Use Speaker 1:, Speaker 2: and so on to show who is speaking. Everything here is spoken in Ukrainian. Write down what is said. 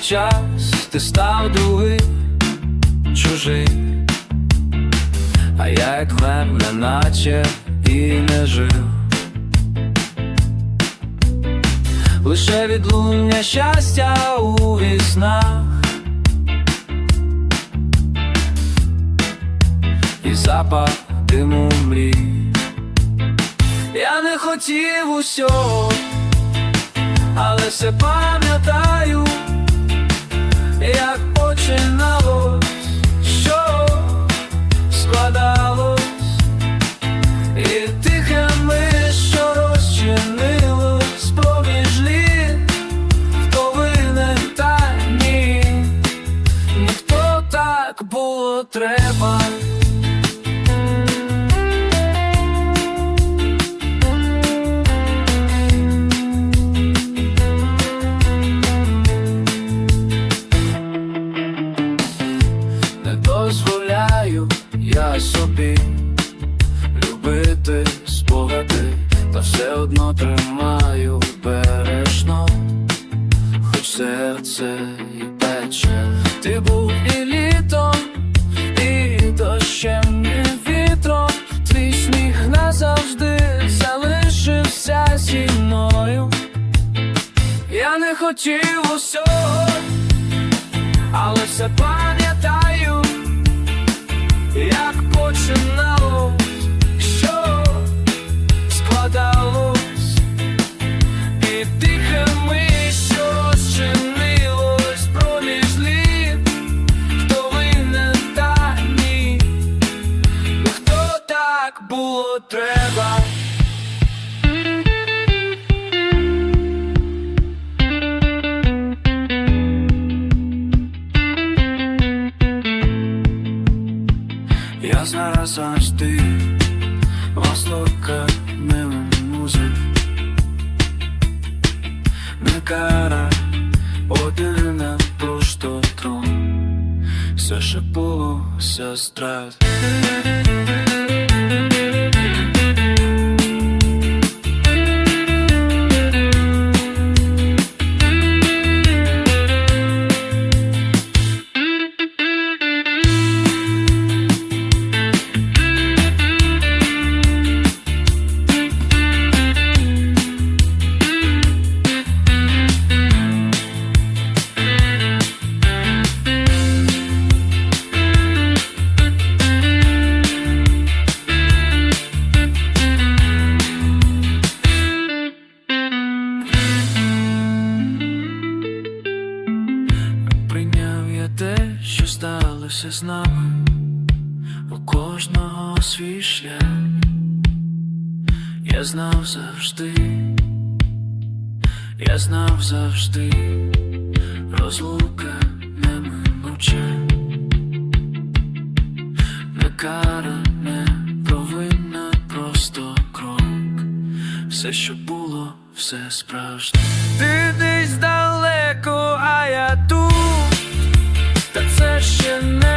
Speaker 1: час ти став другий, чужий, а я як мер, неначе і не жив. Лише відлуння щастя у віснах. І запах диму мрій. Я не хотів усього, але все пам'ятаю, треба. Не дозволяю я собі любити спогади, та все одно тримаю бережно, хоч серце і пече, ти був і літом, і дощем, вітро твій сміх назавжди залишився зі мною. Я не хотів усього але все пам'ятаю, як починало, так було треба. Я знаю завжди Востока мила музик Не кара Одина просто трон. Все ще було, все страт сталося з нами, у кожного свій шлях. Я знав завжди, я знав завжди, розлука неминуча, не кара, не провинна, просто крок. Все, що було, все справжнє. Ти десь далеко, а